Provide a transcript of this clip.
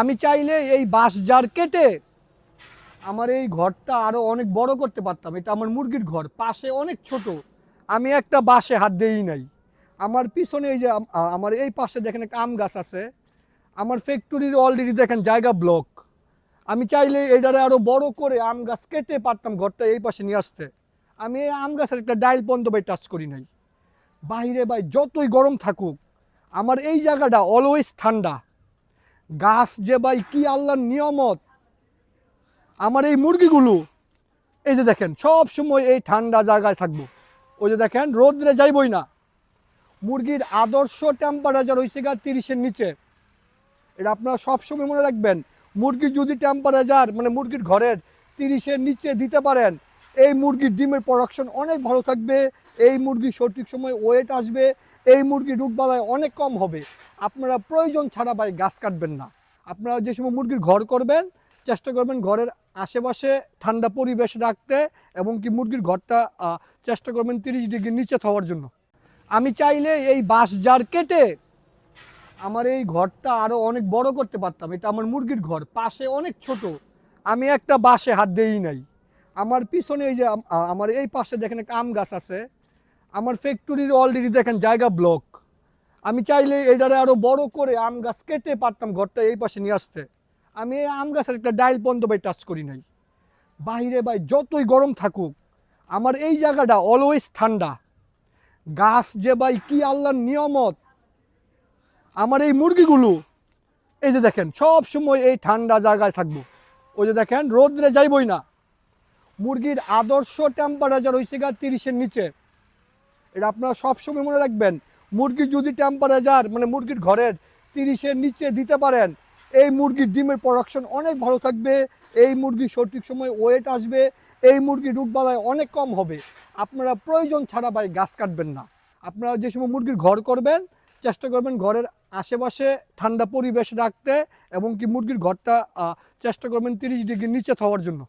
আমি চাইলে এই বাঁশ জার কেটে আমার এই ঘরটা আরও অনেক বড় করতে পারতাম। এটা আমার মুরগির ঘর, পাশে অনেক ছোট। আমি একটা বাঁশে হাত দেই নাই। আমার পিছনে এই যে আমার এই পাশে দেখেন একটা আম গাছ আছে। আমার ফ্যাক্টরির অলরেডি দেখেন জায়গা ব্লক আমি চাইলে এটারে আরও বড় করে আম গাছ কেটে পারতাম ঘরটা এই পাশে নিয়ে আসতে। আমি এই আম গাছের একটা ডাইল পর্যন্ত ভাই টাচ করি নাই। বাইরে ভাই যতই গরম থাকুক, আমার এই জায়গাটা অলওয়েজ ঠান্ডা। গাছ যে ভাই কি আল্লাহর নিয়মত? আমার এই মুরগিগুলো, এই যে দেখেন, সব সময় এই ঠান্ডা জায়গায় থাকব। ওই যে দেখেন, রোদ্রে যাইবই না। মুরগির আদর্শ টেম্পারেচার হয়েছে গা তিরিশের নিচে। এটা আপনারা সবসময় মনে রাখবেন মুরগির যদি টেম্পারেচার মানে মুরগির ঘরের তিরিশের নিচে দিতে পারেন, এই মুরগির ডিমের প্রোডাকশন অনেক ভালো থাকবে, এই মুরগি সঠিক সময় ওয়েট আসবে, এই মুরগি রোগবালায় অনেক কম হবে। আপনারা প্রয়োজন ছাড়া ভাই গাছ কাটবেন না। আপনারা যে সময় মুরগির ঘর করবেন, চেষ্টা করবেন ঘরের আশেপাশে ঠান্ডা পরিবেশ রাখতে এবং কি মুরগির ঘরটা চেষ্টা করবেন তিরিশ ডিগ্রি নিচে থাকার জন্য। আমি চাইলে এই বাঁশ জার কেটে আমার এই ঘরটা আরও অনেক বড় করতে পারতাম। এটা আমার মুরগির ঘর, পাশে অনেক ছোট। আমি একটা বাঁশে হাত দিয়েই নাই। আমার পিছনে এই যে আমার এই পাশে দেখেন একটা আম গাছ আছে। আমার ফ্যাক্টরির অলরেডি দেখেন জায়গা ব্লক আমি চাইলে এটারে আরও বড় করে আম গাছ কেটে পারতাম ঘরটা এই পাশে নিয়ে আসতে। আমি এই আম গাছের একটা ডাইল পর্যন্ত ভাই টাচ করি নাই। বাইরে ভাই যতই গরম থাকুক, আমার এই জায়গাটা অলওয়েজ ঠান্ডা। গাছ যে ভাই কি আল্লাহর নিয়মত। আমার এই মুরগিগুলো, এই যে দেখেন, সব সময় এই ঠান্ডা জায়গায় থাকব। ওই যে দেখেন, রোদ্রে যাইবই না। মুরগির আদর্শ টেম্পারেচার হয়েছে গা তিরিশের নিচে। এটা আপনারা সবসময় মনে রাখবেন মুরগির যদি টেম্পারেচার মানে মুরগির ঘরের তিরিশের নিচে দিতে পারেন, এই মুরগির ডিমের প্রোডাকশন অনেক ভালো থাকবে, এই মুরগি সঠিক সময় ওয়েট আসবে, এই মুরগি রোগবালায় অনেক কম হবে। আপনারা প্রয়োজন ছাড়া ভাই গাছ কাটবেন না। আপনারা যে সময় মুরগির ঘর করবেন, চেষ্টা করবেন ঘরের আশেপাশে ঠান্ডা পরিবেশ রাখতে এবং কি মুরগির ঘরটা চেষ্টা করবেন তিরিশ ডিগ্রি নিচে থাকার জন্য।